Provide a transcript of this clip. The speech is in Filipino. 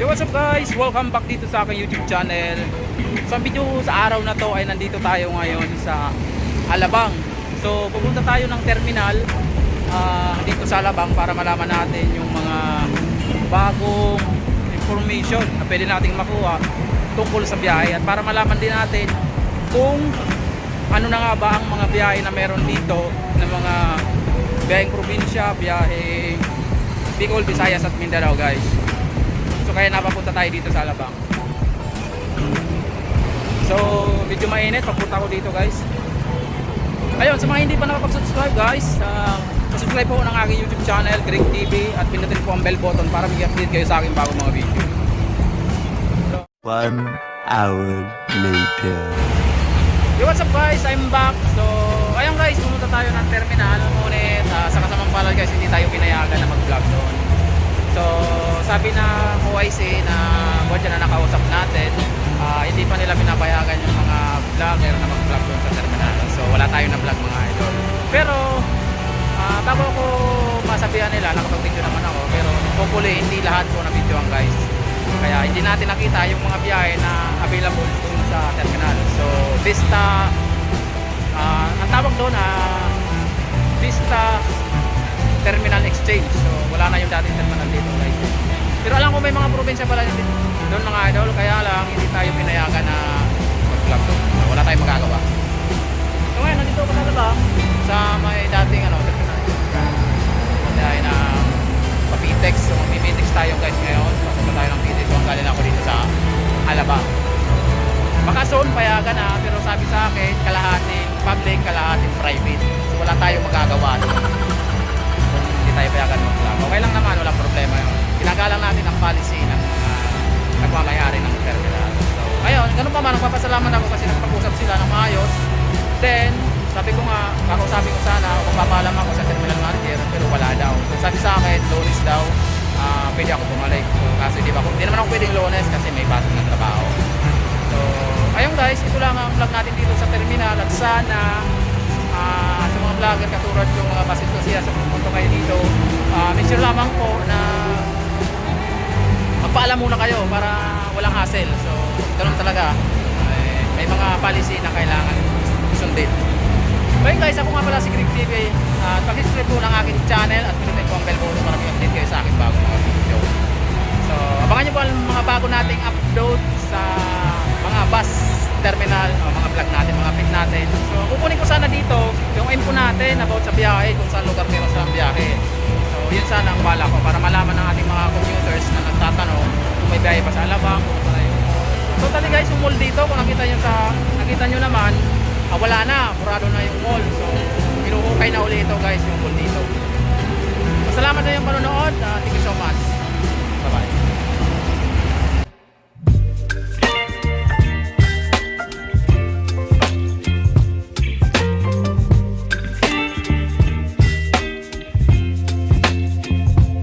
Yo, what's up guys? Welcome back dito sa aking YouTube channel. So ang video sa araw na to ay nandito tayo ngayon sa Alabang. So pupunta tayo ng terminal ah, dito sa Alabang para malaman natin yung mga bagong information na pwede nating makuha tungkol sa biyahe at para malaman din natin kung ano na nga ba ang mga biyahe na meron dito na mga biyaheng probinsya, biyaheng Bicol, Visayas at Mindanao guys. So kaya napapunta tayo dito sa Alabang. So medyo mainit papunta ko dito guys. Ayun, sa mga hindi pa nakapag-subscribe guys, uh, subscribe po ng aking YouTube channel, Greg TV at pinutin po ang bell button para mag-update kayo sa aking bagong mga video. One hour later. Yo, what's up guys? I'm back. So, ayun guys, pumunta tayo ng terminal. Ngunit, uh, sa kasamang palad guys, hindi tayo pinayagan na mag-vlog doon. Sabi na OIC na buwan na nakausap natin, ah, hindi pa nila pinapayagan yung mga vlogger na mag-vlog doon sa terminal. So, wala tayo na vlog mga idol. Pero, ah, bago ako masabihan nila, nakapag-video naman ako. Pero, hopefully, hindi lahat ko na video guys. Kaya hindi natin nakita yung mga biyahe na available dun sa terminal. So, Vista, ah, ang tawag doon, ah, Vista Terminal Exchange. So, wala na yung dating terminal dito guys. Pero alam ko may mga probinsya pala din doon mga idol, kaya lang hindi tayo pinayagan na mag-vlog. So, wala tayong magagawa. So, ngayon, nandito ko na lang sa may dating ano. Dahil na Papitex. So, mamimitex tayo guys ngayon. Papunta tayo ng Pitex. So, ang galing ako dito sa Alabang. Baka soon payagan na, pero sabi sa akin, kalahating public, kalahating private. So, wala tayong magagawa doon. Kung hindi tayo payagan mag-vlog. Ganun pa man, nagpapasalamat ako kasi nagpag-usap sila ng maayos. Then, sabi ko nga, kakausapin ko sana, magpapalam ako sa terminal manager, pero wala daw. So, sabi sa akin, lunes daw, ah, pwede ako bumalik. So, kasi di ba, kung di naman ako pwedeng lunes kasi may pasok ng trabaho. So, ayun guys, ito lang ang vlog natin dito sa terminal at sana ah, sa mga vlogger katulad yung mga pasito siya sa pupunto kayo dito, ah, make sure lamang po na magpaalam muna kayo para walang hassle. So, ganun talaga. Eh, may mga policy na kailangan sundin. Okay guys, ako nga pala si Greg TV at pakisubscribe po ng aking channel at pinutin po ang bell button para may-update kayo sa aking bagong mga video. So, abangan nyo po ang mga bago nating upload sa mga bus terminal, o mga vlog natin, mga pit natin. So, kukunin ko sana dito yung info natin about sa biyahe, kung saan lugar meron sa biyahe. So, yun sana ang bala ko para malaman ng ating mga commuters na nagtatanong kung may biyahe pa sa Alabang, kung ano yung guys, yung mall dito, kung nakita nyo sa, nakita nyo naman, ah, wala na, murado na yung mall. So, inuukay na uli ito guys, yung mall dito. So, salamat na yung panonood. Uh,